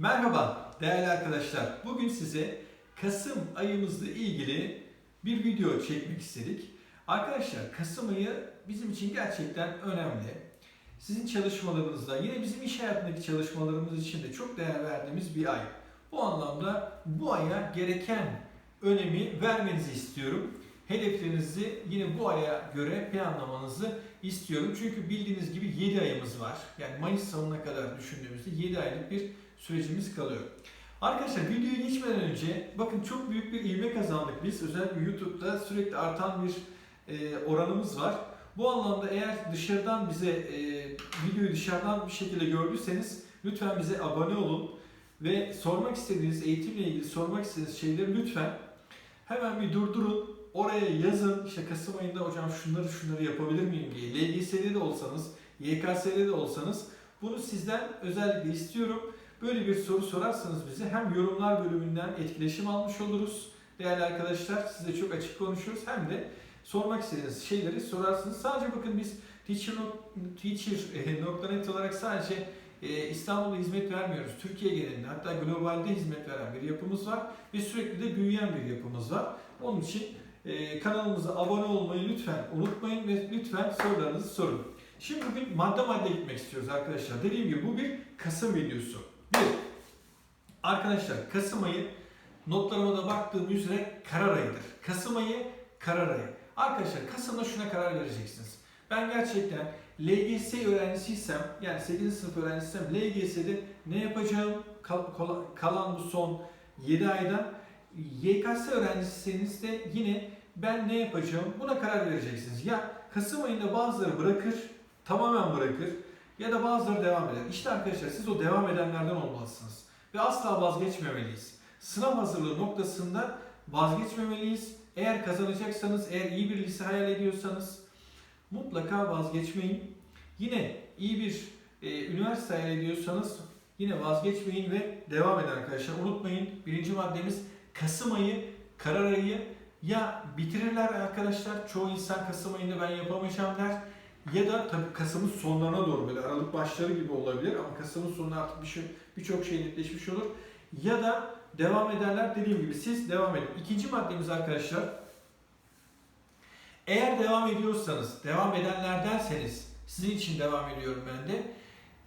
Merhaba değerli arkadaşlar. Bugün size Kasım ayımızla ilgili bir video çekmek istedik. Arkadaşlar Kasım ayı bizim için gerçekten önemli. Sizin çalışmalarınızda, yine bizim iş hayatındaki çalışmalarımız için de çok değer verdiğimiz bir ay. Bu anlamda bu aya gereken önemi vermenizi istiyorum. Hedeflerinizi yine bu aya göre planlamanızı istiyorum. Çünkü bildiğiniz gibi 7 ayımız var. Yani Mayıs sonuna kadar düşündüğümüzde 7 aylık bir sürecimiz kalıyor. Arkadaşlar videoya geçmeden önce bakın çok büyük bir ivme kazandık biz. Özellikle YouTube'da sürekli artan bir e, oranımız var. Bu anlamda eğer dışarıdan bize e, videoyu dışarıdan bir şekilde gördüyseniz lütfen bize abone olun ve sormak istediğiniz eğitimle ilgili sormak istediğiniz şeyleri lütfen hemen bir durdurun. Oraya yazın işte Kasım ayında hocam şunları şunları yapabilir miyim diye. LGS'de de olsanız, YKS'de de olsanız bunu sizden özellikle istiyorum. Böyle bir soru sorarsanız bize hem yorumlar bölümünden etkileşim almış oluruz değerli arkadaşlar. Size çok açık konuşuruz hem de sormak istediğiniz şeyleri sorarsınız. Sadece bakın biz teacher.net olarak sadece e, İstanbul'da hizmet vermiyoruz. Türkiye genelinde hatta globalde hizmet veren bir yapımız var ve sürekli de büyüyen bir yapımız var. Onun için e, kanalımıza abone olmayı lütfen unutmayın ve lütfen sorularınızı sorun. Şimdi bugün madde madde gitmek istiyoruz arkadaşlar. Dediğim gibi bu bir Kasım videosu. Bir, arkadaşlar Kasım ayı notlarıma da baktığım üzere karar ayıdır. Kasım ayı karar ayı. Arkadaşlar Kasım'da şuna karar vereceksiniz. Ben gerçekten LGS öğrencisiysem yani 8. sınıf öğrencisiysem LGS'de ne yapacağım kal- kal- kalan bu son 7 ayda YKS öğrencisiyseniz de yine ben ne yapacağım buna karar vereceksiniz. Ya Kasım ayında bazıları bırakır, tamamen bırakır ya da bazıları devam eder. İşte arkadaşlar siz o devam edenlerden olmalısınız. Ve asla vazgeçmemeliyiz. Sınav hazırlığı noktasında vazgeçmemeliyiz. Eğer kazanacaksanız, eğer iyi bir lise hayal ediyorsanız mutlaka vazgeçmeyin. Yine iyi bir e, üniversite hayal ediyorsanız yine vazgeçmeyin ve devam edin arkadaşlar. Unutmayın birinci maddemiz Kasım ayı, karar ayı ya bitirirler arkadaşlar. Çoğu insan Kasım ayında ben yapamayacağım der. Ya da tabii Kasım'ın sonlarına doğru böyle Aralık başları gibi olabilir ama Kasım'ın sonunda artık bir şey birçok şey netleşmiş olur. Ya da devam ederler dediğim gibi siz devam edin. İkinci maddemiz arkadaşlar eğer devam ediyorsanız, devam edenlerdenseniz sizin için devam ediyorum ben de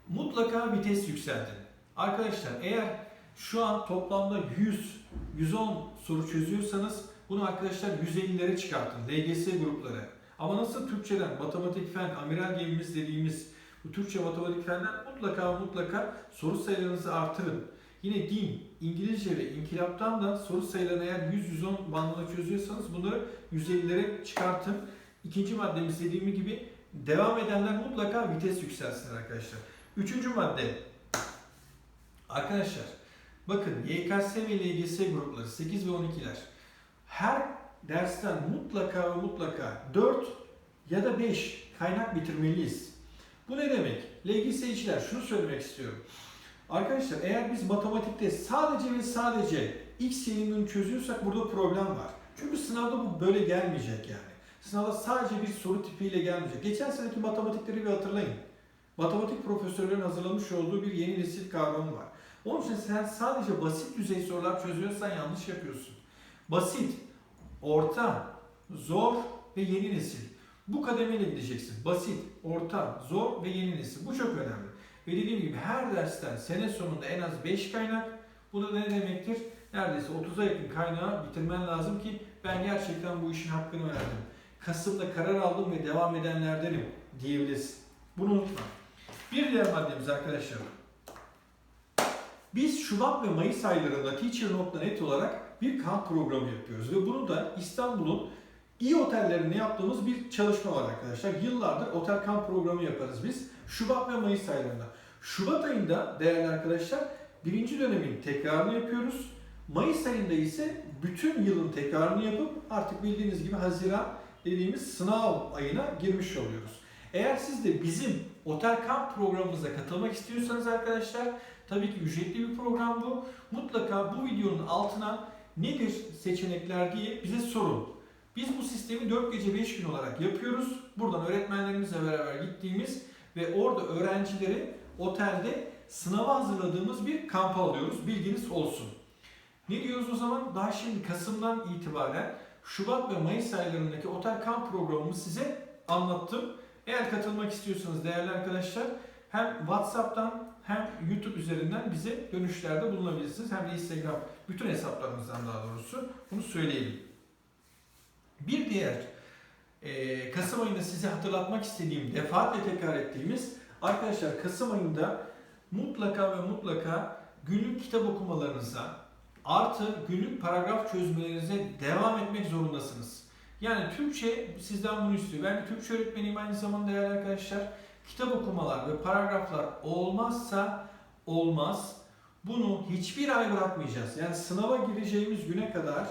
mutlaka vites yükseltin. Arkadaşlar eğer şu an toplamda 100, 110 soru çözüyorsanız bunu arkadaşlar 150'lere çıkartın. LGS grupları. Ama nasıl Türkçeden, matematik fen, amiral gemimiz dediğimiz bu Türkçe matematik fenden mutlaka mutlaka soru sayılarınızı artırın. Yine din, İngilizce ve inkılaptan da soru sayılarını eğer 100-110 bandında çözüyorsanız bunları 150'lere çıkartın. İkinci maddemiz dediğim gibi devam edenler mutlaka vites yükselsin arkadaşlar. Üçüncü madde. Arkadaşlar bakın YKS ve LGS grupları 8 ve 12'ler her dersten mutlaka ve mutlaka 4 ya da 5 kaynak bitirmeliyiz. Bu ne demek? LGS'ciler şunu söylemek istiyorum. Arkadaşlar eğer biz matematikte sadece ve sadece x yayınını çözüyorsak burada problem var. Çünkü sınavda bu böyle gelmeyecek yani. Sınavda sadece bir soru tipiyle gelmeyecek. Geçen seneki matematikleri bir hatırlayın. Matematik profesörlerin hazırlamış olduğu bir yeni nesil kavramı var. Onun için sen sadece basit düzey sorular çözüyorsan yanlış yapıyorsun. Basit, orta, zor ve yeni nesil. Bu kademeyle gideceksin. Basit, orta, zor ve yeni nesil. Bu çok önemli. Ve dediğim gibi her dersten sene sonunda en az 5 kaynak. Bu da ne demektir? Neredeyse 30'a yakın kaynağı bitirmen lazım ki ben gerçekten bu işin hakkını verdim. Kasım'da karar aldım ve devam edenlerdenim diyebilirsin. Bunu unutma. Bir diğer maddemiz arkadaşlar. Biz Şubat ve Mayıs aylarında Teacher.net olarak bir kamp programı yapıyoruz. Ve bunu da İstanbul'un iyi otellerinde yaptığımız bir çalışma var arkadaşlar. Yıllardır otel kamp programı yaparız biz. Şubat ve Mayıs aylarında. Şubat ayında değerli arkadaşlar birinci dönemin tekrarını yapıyoruz. Mayıs ayında ise bütün yılın tekrarını yapıp artık bildiğiniz gibi Haziran dediğimiz sınav ayına girmiş oluyoruz. Eğer siz de bizim otel kamp programımıza katılmak istiyorsanız arkadaşlar tabii ki ücretli bir program bu. Mutlaka bu videonun altına nedir seçenekler diye bize sorun. Biz bu sistemi 4 gece 5 gün olarak yapıyoruz. Buradan öğretmenlerimizle beraber gittiğimiz ve orada öğrencileri otelde sınava hazırladığımız bir kampa alıyoruz. Bilginiz olsun. Ne diyoruz o zaman? Daha şimdi Kasım'dan itibaren Şubat ve Mayıs aylarındaki otel kamp programımı size anlattım. Eğer katılmak istiyorsanız değerli arkadaşlar hem WhatsApp'tan hem YouTube üzerinden bize dönüşlerde bulunabilirsiniz. Hem de Instagram bütün hesaplarımızdan daha doğrusu bunu söyleyelim. Bir diğer e, Kasım ayında size hatırlatmak istediğim, defaatle tekrar ettiğimiz arkadaşlar Kasım ayında mutlaka ve mutlaka günlük kitap okumalarınıza artı günlük paragraf çözmelerinize devam etmek zorundasınız. Yani Türkçe sizden bunu istiyor. Ben Türkçe öğretmeniyim aynı zamanda değerli arkadaşlar. Kitap okumalar ve paragraflar olmazsa olmaz. Bunu hiçbir ay bırakmayacağız. Yani sınava gireceğimiz güne kadar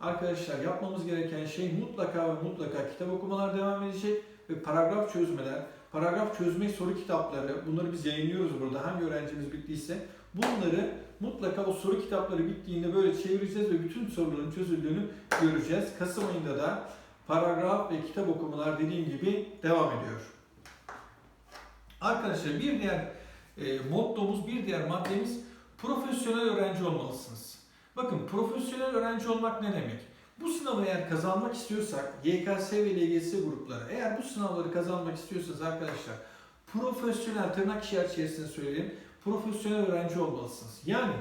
arkadaşlar yapmamız gereken şey mutlaka ve mutlaka kitap okumalar devam edecek ve paragraf çözmeler, paragraf çözme soru kitapları bunları biz yayınlıyoruz burada hangi öğrencimiz bittiyse bunları mutlaka o soru kitapları bittiğinde böyle çevireceğiz ve bütün soruların çözüldüğünü göreceğiz. Kasım ayında da paragraf ve kitap okumalar dediğim gibi devam ediyor. Arkadaşlar bir diğer e, mottomuz, bir diğer maddemiz profesyonel öğrenci olmalısınız. Bakın profesyonel öğrenci olmak ne demek? Bu sınavı eğer kazanmak istiyorsak YKS ve LGS grupları eğer bu sınavları kazanmak istiyorsanız arkadaşlar profesyonel tırnak içerisinde söyleyeyim profesyonel öğrenci olmalısınız. Yani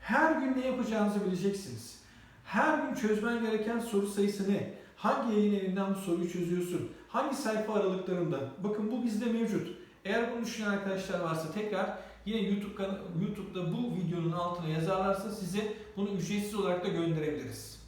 her gün ne yapacağınızı bileceksiniz. Her gün çözmen gereken soru sayısı ne? Hangi yayın evinden bu soruyu çözüyorsun? Hangi sayfa aralıklarında? Bakın bu bizde mevcut. Eğer bunu düşünen arkadaşlar varsa tekrar yine YouTube YouTube'da bu videonun altına yazarlarsa size bunu ücretsiz olarak da gönderebiliriz.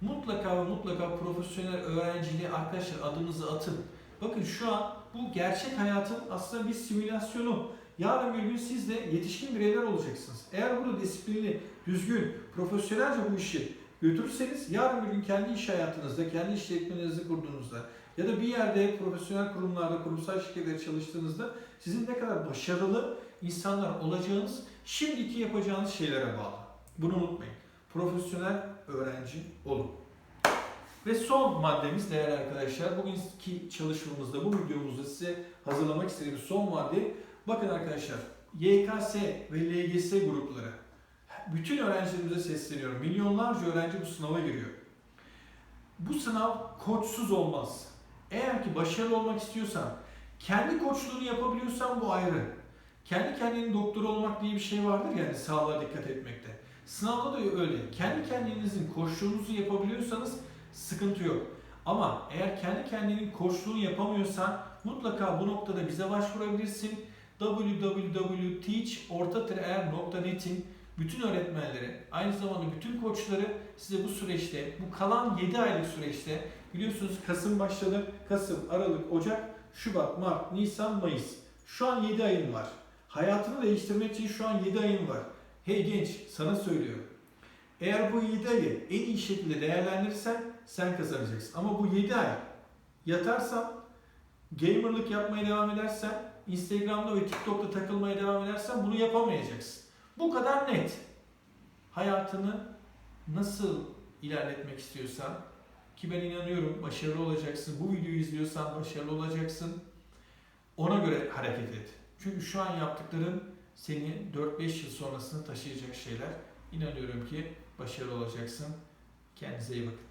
Mutlaka ve mutlaka profesyonel öğrenciliğe arkadaşlar adınızı atın. Bakın şu an bu gerçek hayatın aslında bir simülasyonu. Yarın bir gün siz de yetişkin bireyler olacaksınız. Eğer burada disiplinli, düzgün, profesyonelce bu işi götürürseniz yarın bir gün kendi iş hayatınızda, kendi işletmenizi kurduğunuzda ya da bir yerde profesyonel kurumlarda, kurumsal şirketlerde çalıştığınızda sizin ne kadar başarılı insanlar olacağınız şimdiki yapacağınız şeylere bağlı. Bunu unutmayın. Profesyonel öğrenci olun. Ve son maddemiz değerli arkadaşlar, bugünkü çalışmamızda, bu videomuzda size hazırlamak istediğimiz son madde, bakın arkadaşlar, YKS ve LGS grupları, bütün öğrencilerimize sesleniyorum. Milyonlarca öğrenci bu sınava giriyor. Bu sınav koçsuz olmaz. Eğer ki başarılı olmak istiyorsan, kendi koçluğunu yapabiliyorsan bu ayrı. Kendi kendinin doktoru olmak diye bir şey vardır yani sağlığa dikkat etmekte. Sınavda da öyle. Kendi kendinizin koçluğunuzu yapabiliyorsanız sıkıntı yok. Ama eğer kendi kendinin koçluğunu yapamıyorsan mutlaka bu noktada bize başvurabilirsin. www.teachortaterer.net'in bütün öğretmenleri, aynı zamanda bütün koçları size bu süreçte, bu kalan 7 aylık süreçte biliyorsunuz Kasım başladı. Kasım, Aralık, Ocak, Şubat, Mart, Nisan, Mayıs. Şu an 7 ayın var. Hayatını değiştirmek için şu an 7 ayın var. Hey genç, sana söylüyorum. Eğer bu 7 ayı en iyi şekilde değerlendirirsen sen kazanacaksın. Ama bu 7 ay yatarsan, gamerlık yapmaya devam edersen, Instagram'da ve TikTok'ta takılmaya devam edersen bunu yapamayacaksın. Bu kadar net. Hayatını nasıl ilerletmek istiyorsan ki ben inanıyorum başarılı olacaksın. Bu videoyu izliyorsan başarılı olacaksın. Ona göre hareket et. Çünkü şu an yaptıkların seni 4-5 yıl sonrasını taşıyacak şeyler. İnanıyorum ki başarılı olacaksın. Kendinize iyi bakın.